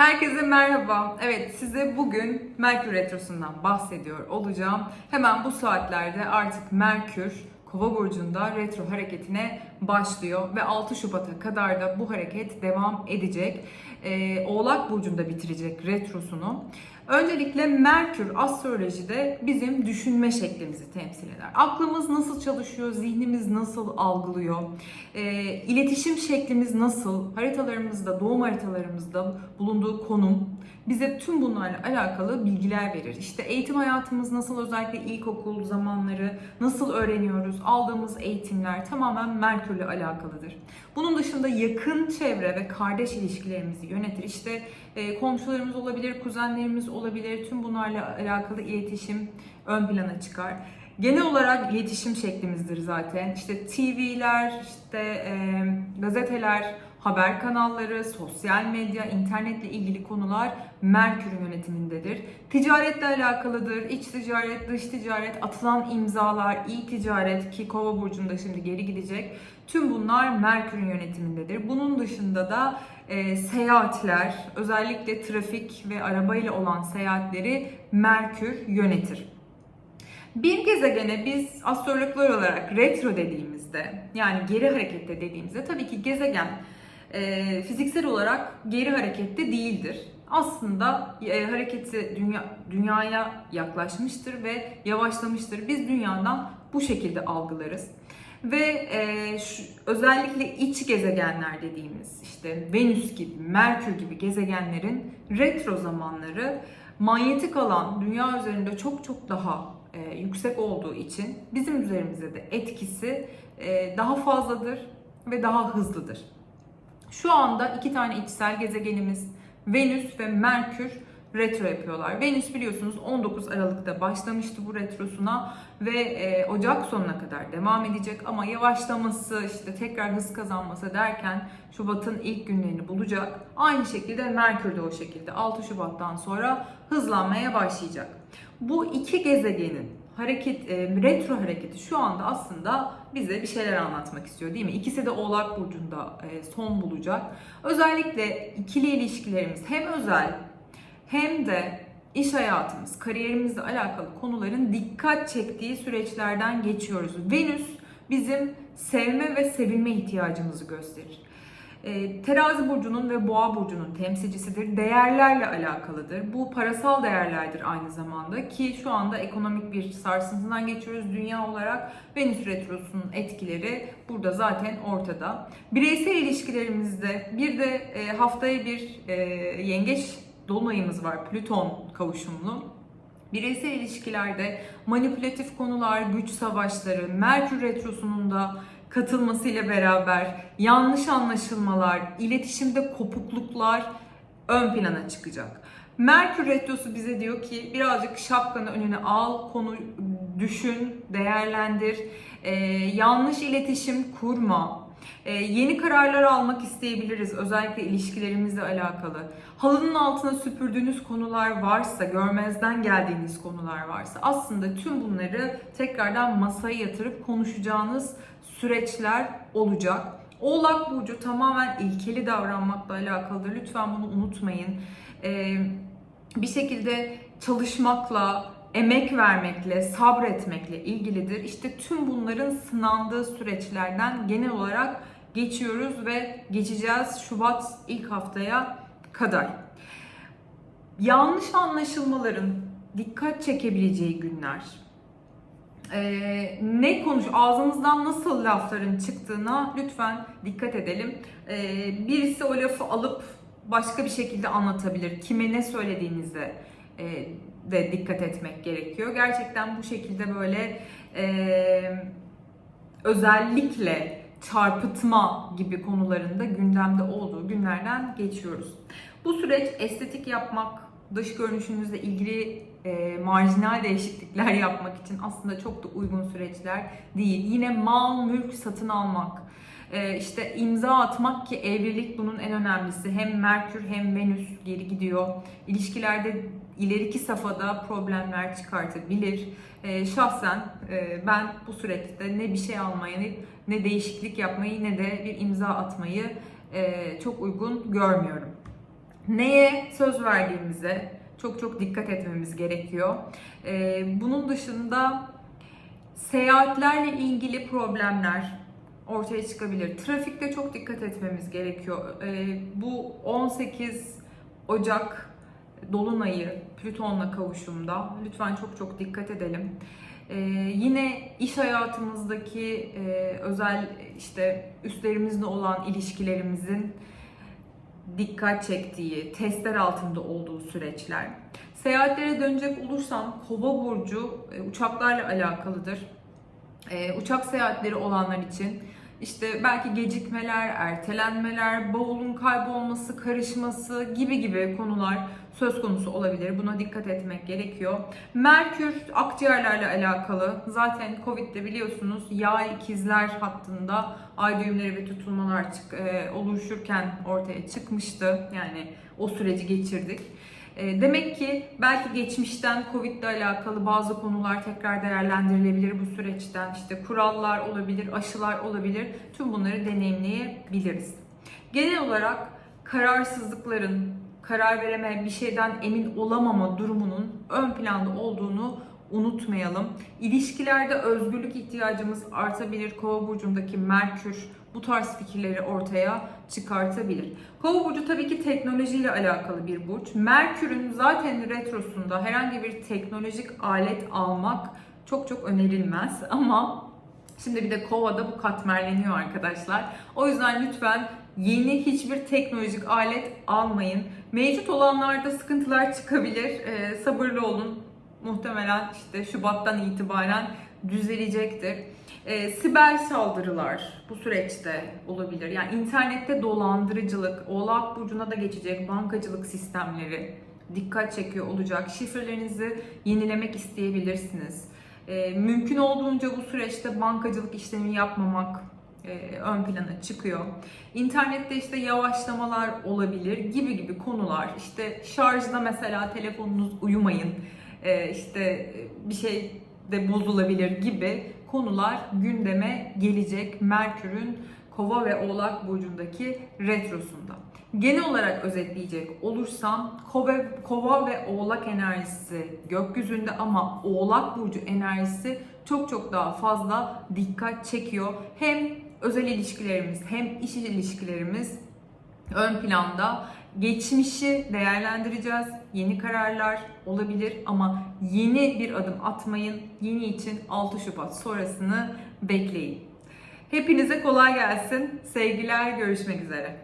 Herkese merhaba. Evet size bugün Merkür Retrosu'ndan bahsediyor olacağım. Hemen bu saatlerde artık Merkür Kova burcunda retro hareketine başlıyor ve 6 Şubat'a kadar da bu hareket devam edecek. Ee, Oğlak burcunda bitirecek retrosunu. Öncelikle Merkür astrolojide bizim düşünme şeklimizi temsil eder. Aklımız nasıl çalışıyor, zihnimiz nasıl algılıyor, e, iletişim şeklimiz nasıl, haritalarımızda, doğum haritalarımızda bulunduğu konum bize tüm bunlarla alakalı bilgiler verir. İşte eğitim hayatımız nasıl, özellikle ilkokul zamanları nasıl öğreniyoruz, aldığımız eğitimler tamamen Merkürle alakalıdır. Bunun dışında yakın çevre ve kardeş ilişkilerimizi yönetir. İşte e, komşularımız olabilir, kuzenlerimiz olabilir. Tüm bunlarla alakalı iletişim ön plana çıkar. Genel olarak iletişim şeklimizdir zaten. İşte TV'ler, işte e, gazeteler, haber kanalları, sosyal medya, internetle ilgili konular Merkür yönetimindedir. Ticaretle alakalıdır. İç ticaret, dış ticaret, atılan imzalar, iyi ticaret ki Kova burcunda şimdi geri gidecek. Tüm bunlar Merkür'ün yönetimindedir. Bunun dışında da e, seyahatler, özellikle trafik ve arabayla olan seyahatleri Merkür yönetir. Bir gezegene biz astrologlar olarak retro dediğimizde yani geri harekette dediğimizde tabii ki gezegen e, fiziksel olarak geri harekette değildir. Aslında e, hareketi dünya, dünyaya yaklaşmıştır ve yavaşlamıştır. Biz dünyadan bu şekilde algılarız. Ve e, şu, özellikle iç gezegenler dediğimiz işte Venüs gibi, Merkür gibi gezegenlerin retro zamanları manyetik alan dünya üzerinde çok çok daha e, yüksek olduğu için bizim üzerimizde de etkisi e, daha fazladır ve daha hızlıdır. Şu anda iki tane içsel gezegenimiz Venüs ve Merkür retro yapıyorlar. Venüs biliyorsunuz 19 Aralık'ta başlamıştı bu retrosuna ve e, Ocak sonuna kadar devam edecek ama yavaşlaması işte tekrar hız kazanması derken Şubat'ın ilk günlerini bulacak. Aynı şekilde Merkür de o şekilde 6 Şubat'tan sonra hızlanmaya başlayacak. Bu iki gezegenin hareket e, retro hareketi şu anda aslında bize bir şeyler anlatmak istiyor değil mi? İkisi de Oğlak burcunda e, son bulacak. Özellikle ikili ilişkilerimiz hem özel hem de iş hayatımız, kariyerimizle alakalı konuların dikkat çektiği süreçlerden geçiyoruz. Venüs bizim sevme ve sevilme ihtiyacımızı gösterir. E, terazi burcunun ve boğa burcunun temsilcisidir. Değerlerle alakalıdır. Bu parasal değerlerdir aynı zamanda ki şu anda ekonomik bir sarsıntıdan geçiyoruz dünya olarak. Venüs retrosunun etkileri burada zaten ortada. Bireysel ilişkilerimizde bir de e, haftaya bir e, yengeç dolunayımız var. Plüton kavuşumlu. Bireysel ilişkilerde manipülatif konular, güç savaşları, Merkür Retrosu'nun da katılmasıyla beraber yanlış anlaşılmalar, iletişimde kopukluklar ön plana çıkacak. Merkür Retrosu bize diyor ki birazcık şapkanı önüne al, konu düşün, değerlendir, ee, yanlış iletişim kurma, ee, yeni kararlar almak isteyebiliriz özellikle ilişkilerimizle alakalı. Halının altına süpürdüğünüz konular varsa, görmezden geldiğiniz konular varsa aslında tüm bunları tekrardan masaya yatırıp konuşacağınız süreçler olacak. Oğlak Burcu tamamen ilkeli davranmakla alakalıdır. Lütfen bunu unutmayın. Ee, bir şekilde çalışmakla, emek vermekle, sabretmekle ilgilidir. İşte tüm bunların sınandığı süreçlerden genel olarak geçiyoruz ve geçeceğiz Şubat ilk haftaya kadar. Yanlış anlaşılmaların dikkat çekebileceği günler. Ee, ne konuş, ağzımızdan nasıl lafların çıktığına lütfen dikkat edelim. Ee, birisi o lafı alıp başka bir şekilde anlatabilir. Kime ne söylediğinizde e, de dikkat etmek gerekiyor. Gerçekten bu şekilde böyle e, özellikle çarpıtma gibi konularında gündemde olduğu günlerden geçiyoruz. Bu süreç estetik yapmak, dış görünüşünüzle ilgili e, marjinal değişiklikler yapmak için aslında çok da uygun süreçler değil. Yine mal, mülk satın almak, e, işte imza atmak ki evlilik bunun en önemlisi. Hem Merkür hem Venüs geri gidiyor. İlişkilerde ileriki safhada problemler çıkartabilir. E, şahsen e, ben bu süreçte ne bir şey almayı ne değişiklik yapmayı ne de bir imza atmayı e, çok uygun görmüyorum. neye söz verdiğimize çok çok dikkat etmemiz gerekiyor. Ee, bunun dışında seyahatlerle ilgili problemler ortaya çıkabilir. Trafikte çok dikkat etmemiz gerekiyor. Ee, bu 18 Ocak Dolunay'ı Plüton'la kavuşumda lütfen çok çok dikkat edelim. Ee, yine iş hayatımızdaki e, özel işte üstlerimizle olan ilişkilerimizin dikkat çektiği, testler altında olduğu süreçler. Seyahatlere dönecek olursam Kova burcu e, uçaklarla alakalıdır. E, uçak seyahatleri olanlar için işte belki gecikmeler, ertelenmeler, bavulun kaybolması, karışması gibi gibi konular söz konusu olabilir. Buna dikkat etmek gerekiyor. Merkür akciğerlerle alakalı. Zaten Covid'de biliyorsunuz yağ ikizler hattında ay düğümleri ve tutulmalar çık, e, oluşurken ortaya çıkmıştı. Yani o süreci geçirdik. E, Demek ki belki geçmişten Covid ile alakalı bazı konular tekrar değerlendirilebilir bu süreçten. İşte kurallar olabilir, aşılar olabilir. Tüm bunları deneyimleyebiliriz. Genel olarak kararsızlıkların, karar vereme, bir şeyden emin olamama durumunun ön planda olduğunu unutmayalım. İlişkilerde özgürlük ihtiyacımız artabilir. Kova burcundaki Merkür bu tarz fikirleri ortaya çıkartabilir. Kova burcu tabii ki teknolojiyle alakalı bir burç. Merkür'ün zaten retrosunda herhangi bir teknolojik alet almak çok çok önerilmez ama Şimdi bir de Kova'da bu katmerleniyor arkadaşlar. O yüzden lütfen yeni hiçbir teknolojik alet almayın. Mevcut olanlarda sıkıntılar çıkabilir. Ee, sabırlı olun. Muhtemelen işte Şubat'tan itibaren düzelecektir. Ee, siber saldırılar bu süreçte olabilir. Yani internette dolandırıcılık, Oğlak Burcu'na da geçecek bankacılık sistemleri dikkat çekiyor olacak. Şifrelerinizi yenilemek isteyebilirsiniz. Ee, mümkün olduğunca bu süreçte bankacılık işlemi yapmamak e, ön plana çıkıyor. İnternette işte yavaşlamalar olabilir gibi gibi konular. İşte şarjda mesela telefonunuz uyumayın. Ee, işte bir şey de bozulabilir gibi konular gündeme gelecek Merkür'ün Kova ve Oğlak burcundaki retrosunda. Genel olarak özetleyecek olursam Kova, Kova ve Oğlak enerjisi gökyüzünde ama Oğlak burcu enerjisi çok çok daha fazla dikkat çekiyor. Hem özel ilişkilerimiz hem iş ilişkilerimiz ön planda. Geçmişi değerlendireceğiz. Yeni kararlar olabilir ama yeni bir adım atmayın. Yeni için 6 Şubat sonrasını bekleyin. Hepinize kolay gelsin. Sevgiler, görüşmek üzere.